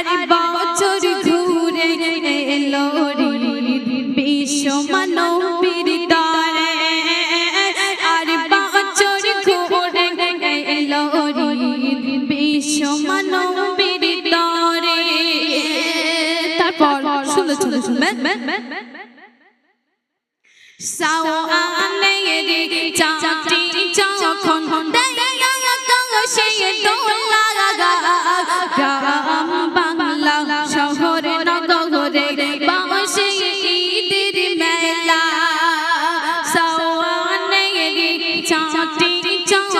আর বছর ঘুরে এলো বিশ্ব মানবীর আর বছর ঘুরে এলো বিশ্ব মানবীর তরে তারপর শুনে শুনে শুনবেন চাটি চাটে চাটে